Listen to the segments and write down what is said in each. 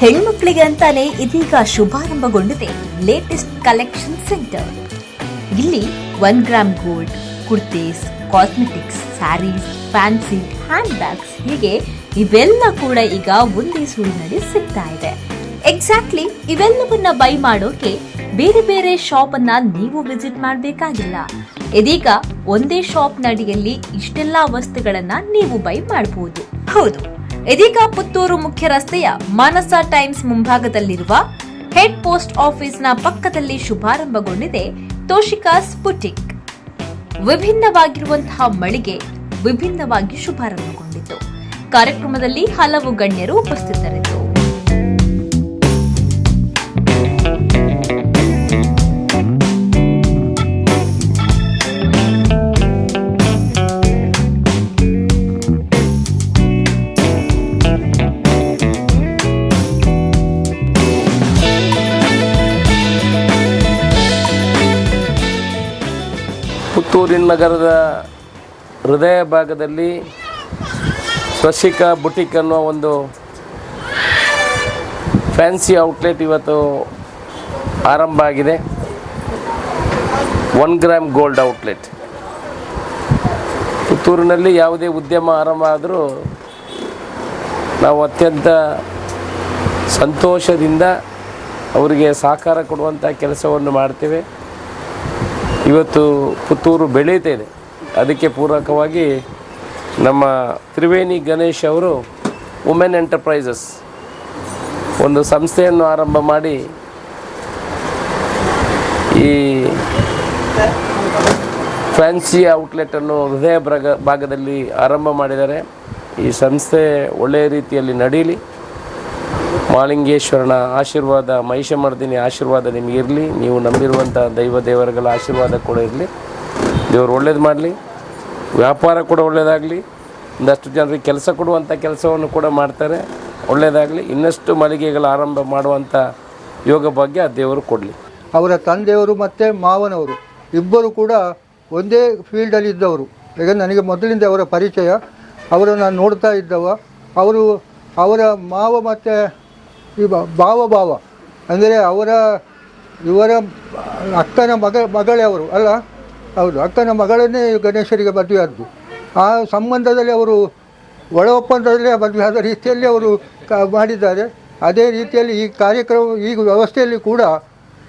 ಹೆಣ್ಮಕ್ಳಿಗೆ ಅಂತಾನೆ ಇದೀಗ ಶುಭಾರಂಭಗೊಂಡಿದೆ ಲೇಟೆಸ್ಟ್ ಕಲೆಕ್ಷನ್ ಸೆಂಟರ್ ಇಲ್ಲಿ one gram gold kurtis cosmetics sarees fancy hand bags ಹೀಗೆ ಇವೆಲ್ಲ ಕೂಡ ಈಗ ಒಂದೇ ಸೂರಿನಲ್ಲಿ ಸಿಗ್ತಾ ಇದೆ. ಎಕ್ಸಾಕ್ಟ್ಲಿ ಇವೆಲ್ಲವನ್ನ ಬೈ ಮಾಡೋಕೆ ಬೇರೆ ಬೇರೆ ಶಾಪ್ ಅನ್ನ ನೀವು ವಿಸಿಟ್ ಮಾಡಬೇಕಾಗಿಲ್ಲ. ಇದೀಗ ಒಂದೇ ಶಾಪ್ ನಡಿಯಲ್ಲಿ ಇಷ್ಟೆಲ್ಲಾ ವಸ್ತುಗಳನ್ನ ನೀವು ಬೈ ಮಾಡಬಹುದು ಹೌದು. ಇದೀಗ ಪುತ್ತೂರು ಮುಖ್ಯ ರಸ್ತೆಯ ಮಾನಸ ಟೈಮ್ಸ್ ಮುಂಭಾಗದಲ್ಲಿರುವ ಹೆಡ್ ಪೋಸ್ಟ್ ಆಫೀಸ್ನ ಪಕ್ಕದಲ್ಲಿ ಶುಭಾರಂಭಗೊಂಡಿದೆ ತೋಷಿಕಾ ಸ್ಪುಟಿಕ್ ವಿಭಿನ್ನವಾಗಿರುವಂತಹ ಮಳಿಗೆ ವಿಭಿನ್ನವಾಗಿ ಶುಭಾರಂಭಗೊಂಡಿತು. ಕಾರ್ಯಕ್ರಮದಲ್ಲಿ ಹಲವು ಗಣ್ಯರು ಉಪಸ್ಥಿತರಿದ್ದರು. ಪುತ್ತೂರಿನ ನಗರದ ಹೃದಯ ಭಾಗದಲ್ಲಿ ಸ್ವಶಿಕಾ ಬುಟಿಕ್ ಅನ್ನೋ ಒಂದು ಫ್ಯಾನ್ಸಿ ಔಟ್ಲೆಟ್ ಇವತ್ತು ಆರಂಭ ಆಗಿದೆ. One gram gold outlet. ಪುತ್ತೂರಿನಲ್ಲಿ ಯಾವುದೇ ಉದ್ಯಮ ಆರಂಭ ಆದರೂ ನಾವು ಅತ್ಯಂತ ಸಂತೋಷದಿಂದ ಅವರಿಗೆ ಸಹಕಾರ ಕೊಡುವಂಥ ಕೆಲಸವನ್ನು ಮಾಡ್ತೇವೆ. ಇವತ್ತು ಪುತ್ತೂರು ಬೆಳೀತಾ ಇದೆ ಅದಕ್ಕೆ ಪೂರಕವಾಗಿ ನಮ್ಮ ತ್ರಿವೇಣಿ ಗಣೇಶ್ ಅವರು ವುಮೆನ್ ಎಂಟರ್ಪ್ರೈಸಸ್ ಒಂದು ಸಂಸ್ಥೆಯನ್ನು ಆರಂಭ ಮಾಡಿ ಈ ಫ್ಯಾನ್ಸಿ ಔಟ್ಲೆಟನ್ನು ಹೃದಯ ಭಾಗ ಭಾಗದಲ್ಲಿ ಆರಂಭ ಮಾಡಿದ್ದಾರೆ. ಈ ಸಂಸ್ಥೆ ಒಳ್ಳೆಯ ರೀತಿಯಲ್ಲಿ ನಡೀಲಿ ಮಾಲಿಂಗೇಶ್ವರನ ಆಶೀರ್ವಾದ, ಮಹಿಷಮರ್ದಿನಿ ಆಶೀರ್ವಾದ ನಿಮಗಿರಲಿ ನೀವು ನಂಬಿರುವಂಥ ದೈವ ದೇವರುಗಳ ಆಶೀರ್ವಾದ ಕೂಡ ಇರಲಿ. ದೇವರು ಒಳ್ಳೇದು ಮಾಡಲಿ. ವ್ಯಾಪಾರ ಕೂಡ ಒಳ್ಳೆಯದಾಗಲಿ ಒಂದಷ್ಟು ಜನರಿಗೆ ಕೆಲಸ ಕೊಡುವಂಥ ಕೆಲಸವನ್ನು ಕೂಡ ಮಾಡ್ತಾರೆ. ಒಳ್ಳೆಯದಾಗಲಿ ಇನ್ನಷ್ಟು ಮಳಿಗೆಗಳ ಆರಂಭ ಮಾಡುವಂಥ ಯೋಗ ಭಾಗ್ಯ ದೇವರು ಕೊಡಲಿ. ಅವರ ತಂದೆಯವರು ಮತ್ತು ಮಾವನವರು ಇಬ್ಬರು ಕೂಡ ಒಂದೇ ಫೀಲ್ಡಲ್ಲಿ ಇದ್ದವರು. ಈಗ ನನಗೆ ಮೊದಲಿಂದ ಅವರ ಪರಿಚಯ. ಅವರು ನಾನು ನೋಡ್ತಾ ಇದ್ದವ. ಅವರು ಅವರ ಮಾವ ಮತ್ತು ಭಾವ ಭಾವ. ಅಂದರೆ ಅವರ, ಇವರ ಅಕ್ಕನ ಮಗ, ಮಗಳೇ ಅವರು, ಅಲ್ಲ? ಹೌದು, ಅಕ್ಕನ ಮಗಳನ್ನೇ ಗಣೇಶರಿಗೆ ಮದುವೆ ಆ ಸಂಬಂಧದಲ್ಲಿ ಅವರು ಒಳ ಒಪ್ಪಂದದಲ್ಲಿ ಮದುವೆ ಆದ ರೀತಿಯಲ್ಲಿ ಅವರು ಕ, ಮಾಡಿದ್ದಾರೆ. ಅದೇ ರೀತಿಯಲ್ಲಿ ಈ ಕಾರ್ಯಕ್ರಮ, ಈ ವ್ಯವಸ್ಥೆಯಲ್ಲಿ ಕೂಡ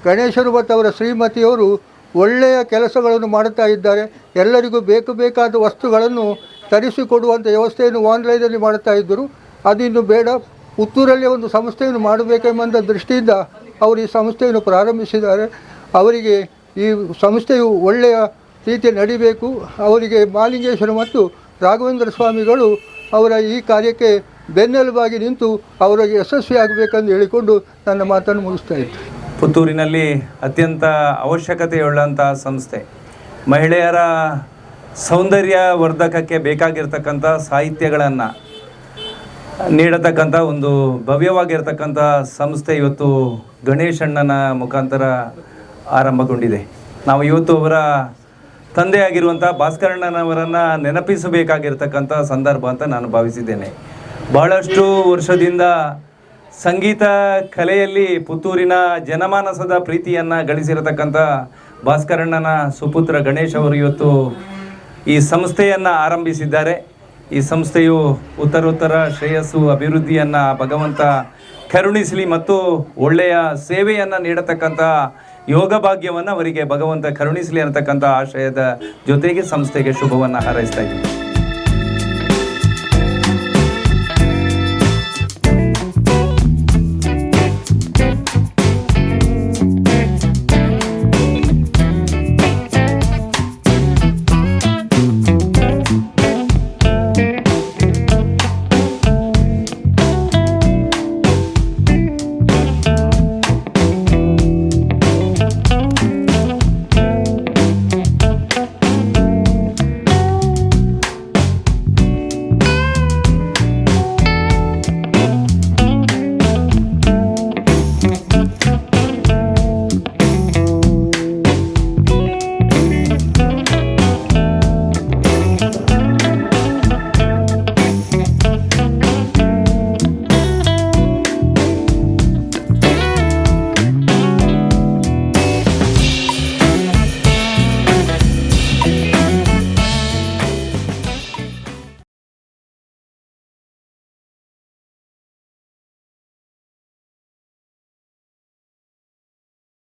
ಗಣೇಶರು ಮತ್ತು ಅವರ ಶ್ರೀಮತಿಯವರು ಒಳ್ಳೆಯ ಕೆಲಸಗಳನ್ನು ಮಾಡುತ್ತಾ ಇದ್ದಾರೆ. ಎಲ್ಲರಿಗೂ ಬೇಕು ಬೇಕಾದ ವಸ್ತುಗಳನ್ನು ತರಿಸಿಕೊಡುವಂಥ ವ್ಯವಸ್ಥೆಯನ್ನು ಆನ್ಲೈನಲ್ಲಿ ಮಾಡುತ್ತಾ ಇದ್ದರು. ಅದು ಬೇಡ. ಪುತ್ತೂರಲ್ಲಿ ಒಂದು ಸಂಸ್ಥೆಯನ್ನು ಮಾಡಬೇಕೆಂಬ ದೃಷ್ಟಿಯಿಂದ ಅವರು ಈ ಸಂಸ್ಥೆಯನ್ನು ಪ್ರಾರಂಭಿಸಿದ್ದಾರೆ. ಅವರಿಗೆ ಈ ಸಂಸ್ಥೆಯು ಒಳ್ಳೆಯ ರೀತಿ ನಡಿಬೇಕು. ಅವರಿಗೆ ಮಾಲಿಂಗೇಶ್ವರ ಮತ್ತು ರಾಘವೇಂದ್ರ ಸ್ವಾಮಿಗಳು ಅವರ ಈ ಕಾರ್ಯಕ್ಕೆ ಬೆನ್ನೆಲುಬಾಗಿ ನಿಂತು ಅವರಿಗೆ ಯಶಸ್ವಿಯಾಗಬೇಕೆಂದು ಹೇಳಿಕೊಂಡು ನನ್ನ ಮಾತನ್ನು ಮುಗಿಸ್ತಾ ಇತ್ತು ಪುತ್ತೂರಿನಲ್ಲಿ ಅತ್ಯಂತ ಅವಶ್ಯಕತೆಯುಳ್ಳಂತಹ ಸಂಸ್ಥೆ. ಮಹಿಳೆಯರ ಸೌಂದರ್ಯ ವರ್ಧಕಕ್ಕೆ ಬೇಕಾಗಿರ್ತಕ್ಕಂಥ ಸಾಹಿತ್ಯಗಳನ್ನು ನೀಡತಕ್ಕಂಥ ಒಂದು ಭವ್ಯವಾಗಿರ್ತಕ್ಕಂಥ ಸಂಸ್ಥೆ ಇವತ್ತು ಗಣೇಶಣ್ಣನ ಮುಖಾಂತರ ಆರಂಭಗೊಂಡಿದೆ. ನಾವು ಇವತ್ತು ಅವರ ತಂದೆಯಾಗಿರುವಂಥ ಭಾಸ್ಕರಣ್ಣನವರನ್ನು ನೆನಪಿಸಬೇಕಾಗಿರ್ತಕ್ಕಂಥ ಸಂದರ್ಭ ಅಂತ ನಾನು ಭಾವಿಸಿದ್ದೇನೆ. ಬಹಳಷ್ಟು ವರ್ಷದಿಂದ ಸಂಗೀತ ಕಲೆಯಲ್ಲಿ ಪುತ್ತೂರಿನ ಜನಮಾನಸದ ಪ್ರೀತಿಯನ್ನು ಗಳಿಸಿರತಕ್ಕಂಥ ಭಾಸ್ಕರಣ್ಣನ ಸುಪುತ್ರ ಗಣೇಶ್ ಅವರು ಇವತ್ತು ಈ ಸಂಸ್ಥೆಯನ್ನು ಆರಂಭಿಸಿದ್ದಾರೆ. ಈ ಸಂಸ್ಥೆಯು ಉತ್ತರೋತ್ತರ ಶ್ರೇಯಸ್ಸು ಅಭಿವೃದ್ಧಿಯನ್ನ ಭಗವಂತ ಕರುಣಿಸಲಿ ಮತ್ತು ಒಳ್ಳೆಯ ಸೇವೆಯನ್ನು ನೀಡತಕ್ಕಂಥ ಯೋಗ ಭಾಗ್ಯವನ್ನು ಅವರಿಗೆ ಭಗವಂತ ಕರುಣಿಸಲಿ ಅನ್ನತಕ್ಕಂಥ ಆಶಯದ ಜೊತೆಗೆ ಸಂಸ್ಥೆಗೆ ಶುಭವನ್ನು ಹಾರೈಸ್ತಾ ಇದ್ದೀನಿ.